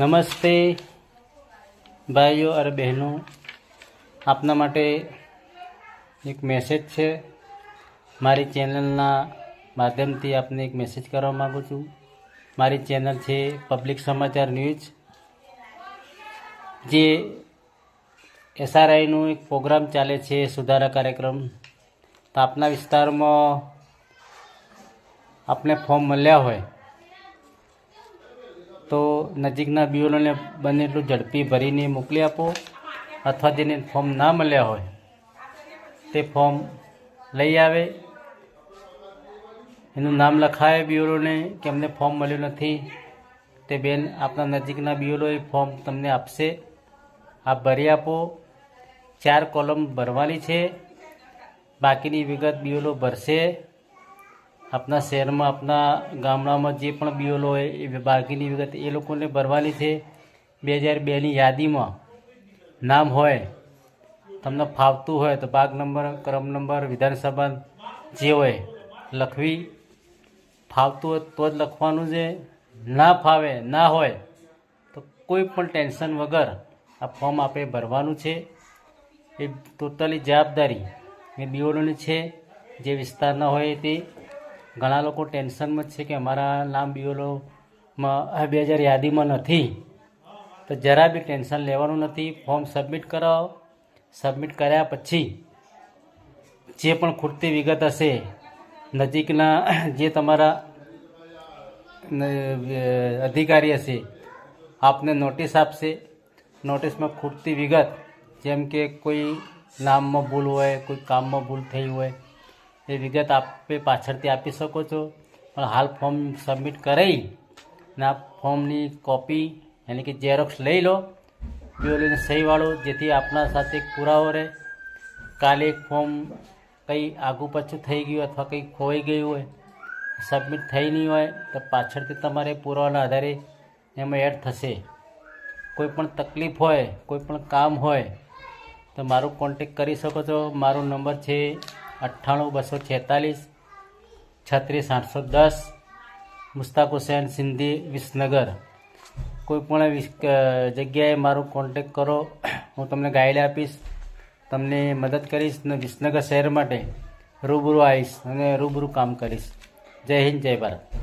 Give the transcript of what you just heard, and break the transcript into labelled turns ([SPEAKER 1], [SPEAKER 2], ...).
[SPEAKER 1] નમસ્તે, ભાઈઓ અને બહેનો. આપના માટે એક મેસેજ છે. મારી ચેનલના માધ્યમથી આપને એક મેસેજ કરવા માગું છું. મારી ચેનલ છે પબ્લિક સમાચાર ન્યૂઝ જે એસઆરઆઈનું એક પ્રોગ્રામ ચાલે છે, સુધારા કાર્યક્રમ. તો આપના વિસ્તારમાં આપને ફોર્મ મળ્યા હોય. તો નજીકના બીઓલોને બને એટલું ઝડપી ભરીને મોકલી આપો અથવા જેને ફોર્મ ના મળ્યા હોય તે ફોર્મ લઈ આવે. એનું નામ લખાવે બીઓલોને કે અમને ફોર્મ મળ્યું નથી. તે બેન આપણા નજીકના બીઓલો ફોર્મ તમને આપશે. આપ ભરી આપો. ચાર કોલમ ભરવાની છે. બાકીની વિગત બીઓલો ભરશે. આપણા શહેરમાં આપણા ગામડામાં જે પણ બીઓલો હોય, એ બાકીની વિગત, એ લોકોને ભરવાની છે. બે હજાર બેની યાદીમાં નામ હોય, તમને ફાવતું હોય તો ભાગ નંબર, ક્રમ નંબર, વિધાનસભા જે હોય, લખવી. ફાવતું હોય તો જ લખવાનું છે. ના ફાવે, ના હોય તો કોઈ પણ ટેન્શન વગર આ ફોર્મ આપણે ભરવાનું છે. એ ટોટલી જવાબદારી એ બીઓલોની છે. જે વિસ્તારના હોય તે ઘણા લોકો ટેન્શનમાં છે કે અમારા નામ બીઓલોમાં બે હજાર યાદીમાં નથી. તો જરા બી ટેન્શન લેવાનું નથી. ફોર્મ સબમિટ કરાવો. સબમિટ કર્યા પછી જે પણ ખૂટતી વિગત હશે, નજીકના જે તમારા અધિકારી હશે, આપને નોટિસ આપશે. નોટિસમાં ખૂટતી વિગત, જેમ કે કોઈ નામમાં ભૂલ હોય, કોઈ કામમાં ભૂલ થઈ હોય એ વિગત આપે પાછળથી આપી શકો છો. પણ હાલ ફોર્મ સબમિટ કરાવી ને આ ફોર્મની કોપી એટલે કે ઝેરોક્સ લઈ લો. પીઓલીને સહીવાળો જેથી આપણા સાથે પુરાવો રહે. કાલે ફોર્મ કંઈ આગું પાછું થઈ ગયું અથવા કંઈ ખોવાઈ ગયું હોય, સબમિટ થઈ નહીં હોય, તો પાછળથી તમારે પુરાવાના આધારે એમાં એડ થશે. કોઈ પણ તકલીફ હોય, કોઈ પણ કામ હોય, તો મારું કોન્ટેક કરી શકો છો. મારો નંબર છે અઠ્ઠાણું, બસો છેતાલીસ, છત્રીસ, આઠસો દસ, મુસ્તાક હુસેન સિંધી, વિસનગર. કોઈપણ જગ્યાએ મારો કોન્ટેક કરો. હું તમને ગાઈડ આપીશ. તમને મદદ કરીશ ને વિસનગર શહેર માટે રૂબરૂ આવીશ અને રૂબરૂ કામ કરીશ. જય હિન્દ, જય ભારત.